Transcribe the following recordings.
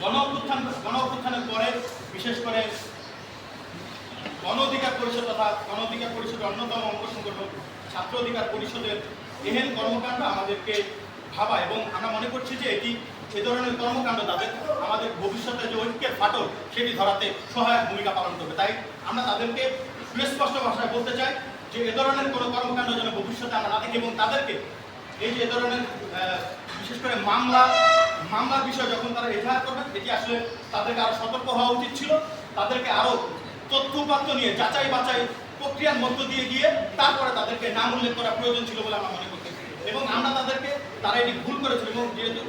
গণ অভ্যুত্থান গণ অভ্যুত্থানের পরে, বিশেষ করে গণ অধিকার পরিষদ তথা গণ অধিকার পরিষদের অন্যতম অঙ্গ সংগঠন ছাত্র অধিকার পরিষদের এহেন কর্মকাণ্ড আমাদেরকে ভাবা এবং আমরা মনে করছি যে এটি এ ধরনের কর্মকাণ্ড তাদের, আমাদের ভবিষ্যতে যে ঐক্যের ফাটল, সেটি ধরাতে সহায়ক ভূমিকা পালন করবে। তাই আমরা তাদেরকে সুস্পষ্ট ভাষায় বলতে চাই যে এ ধরনের কোনো কর্মকাণ্ড যেন ভবিষ্যতে আমরা না দেখি এবং তাদেরকে এই যে ধরনের বিশেষ করে মামলা মামলার বিষয়ে যখন তারা এজাহার করবেন, এটি আসলে তাদেরকে আরও সতর্ক হওয়া উচিত ছিল। তাদেরকে আরও তথ্য উপাত্ত নিয়ে, যাচাই বাছাই প্রক্রিয়ার মধ্য দিয়ে গিয়ে তারপরে তাদেরকে নাম উল্লেখ করা প্রয়োজন ছিল বলে আমরা মনে করতে এবং আমরা তাদেরকে, তারা এটি ভুল করেছিল এবং যেহেতু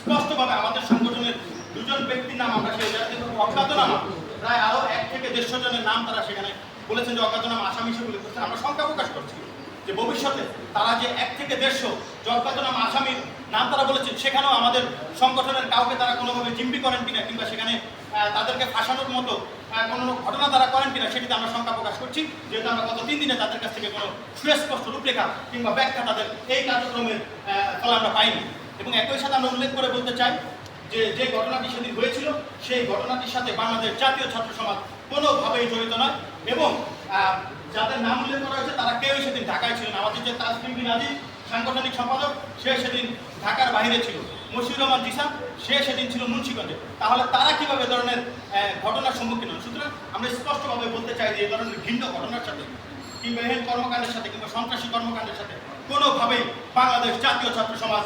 স্পষ্টভাবে আমাদের সংগঠনের দুজন ব্যক্তির নাম আমরা সেই জায়গাতে অজ্ঞাতনামা প্রায় আরও এক থেকে দেড়শো জনের নাম তারা সেখানে বলেছেন যে অজ্ঞাতনামা আসামি হিসেবে আমরা শঙ্কা প্রকাশ করছি। যে ভবিষ্যতে তারা যে এক থেকে দেড়শো জলপাতনাম আসামির নাম তারা বলেছেন, সেখানেও আমাদের সংগঠনের কাউকে তারা কোনোভাবে জিম্বি করেন কিনা কিংবা সেখানে তাদেরকে ফাঁসানোর মতো কোনো ঘটনা তারা করেন কিনা সেটিতে আমরা শঙ্কা প্রকাশ করছি। যেহেতু আমরা গত তিন দিনে তাদের কাছ থেকে কোনো সুস্পষ্ট রূপরেখা কিংবা ব্যাখ্যা তাদের এই কার্যক্রমের ফলে আমরা পাইনি। এবং একই সাথে আমরা উল্লেখ করে বলতে চাই যে যে ঘটনাটি সেদিন হয়েছিল, সেই ঘটনাটির সাথে বাংলাদেশ জাতীয় ছাত্র সমাজ কোনোভাবেই জড়িত নয়। এবং যাদের নাম উল্লেখ করা হয়েছে, তারা কেউই সেদিন ঢাকায় যে তাজমিন বিন আজিজ সাংগঠনিক সম্পাদক, সে সেদিন ঢাকার বাইরে ছিল। মশিউর রহমান জিসান সে সেদিন ছিল মুন্সিগঞ্জে। তাহলে তারা কীভাবে ধরনের ঘটনার সম্মুখীন হন? সুতরাং আমরা স্পষ্টভাবে বলতে চাই যে এ ধরনের ভিন্ন ঘটনার সাথে কিংবা এহেন কর্মকাণ্ডের সাথে কিংবা সন্ত্রাসী কর্মকাণ্ডের সাথে কোনোভাবেই বাংলাদেশ জাতীয় ছাত্র সমাজ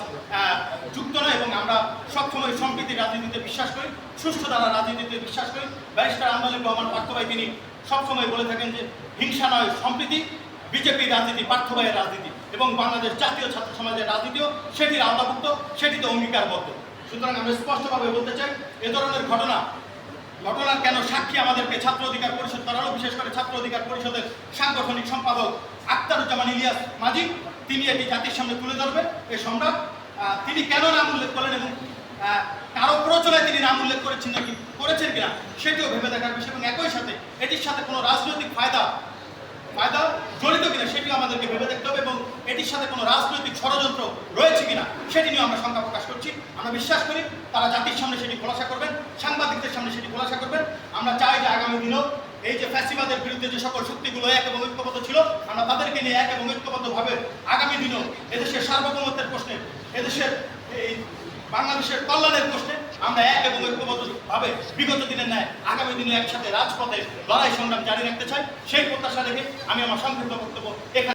যুক্ত নয় এবং আমরা সবসময় সম্প্রীতির রাজনীতিতে বিশ্বাস করি, সুষ্ঠু দ্বারা রাজনীতিতে বিশ্বাস করি। ব্যারিস্টার আন্দোলন রহমান পার্থভাই তিনি সবসময় বলে থাকেন যে হিংসা নয়, সম্প্রীতি। বিজেপির রাজনীতি পার্থভাইয়ের রাজনীতি এবং বাংলাদেশ জাতীয় ছাত্র সমাজের রাজনীতিও সেটির আওতাভুক্ত, সেটিতে অঙ্গীকারবদ্ধ। সুতরাং আমরা স্পষ্টভাবে বলতে চাই, এ ধরনের ঘটনা ঘটনার কেন সাক্ষী আমাদেরকে ছাত্র অধিকার পরিষদ করালো? বিশেষ করে ছাত্র অধিকার পরিষদের সাংগঠনিক সম্পাদক আক্তারুজ্জামান ইলিয়াস মাঝি, তিনি এটি জাতির সামনে তুলে ধরবেন এ সম্রাট তিনি কেন নাম উল্লেখ করলেন এবং কারও প্রচলায় তিনি নাম উল্লেখ করেছেন নাকি, করেছেন কিনা, সেটিও ভেবে দেখার বিষয় এবং একই সাথে এটির সাথে কোনো রাজনৈতিক ফায়দা জড়িত কিনা সেটিও আমাদেরকে ভেবে দেখতে হবে এবং এটির সাথে কোনো রাজনৈতিক ষড়যন্ত্র রয়েছে কিনা সেটি নিয়ে আমরা শঙ্কা প্রকাশ করছি। আমরা বিশ্বাস করি তারা জাতির সামনে সেটি খোলাসা করবেন, সাংবাদিকদের সামনে সেটি খোলাসা করবেন। আমরা চাই যে আগামী দিনেও এই যে ফ্যাসিবাদের বিরুদ্ধে যে সকল শক্তিগুলো এক এবং ঐক্যবদ্ধ ছিল, আমরা তাদেরকে নিয়ে এক এবং ঐক্যবদ্ধভাবে আগামী দিনেও এদেশের সার্বভৌমত্বের প্রশ্নে, এদেশের এই বাংলাদেশের কল্যাণের প্রশ্নে আমরা এক এবং ঐক্যবদ্ধভাবে বিগত দিনের ন্যায় আগামী দিনে একসাথে রাজপথে লড়াই সংগ্রাম জারি রাখতে চাই। সেই প্রত্যাশা রেখে আমি আমার সংক্ষিপ্ত বক্তব্য এখানে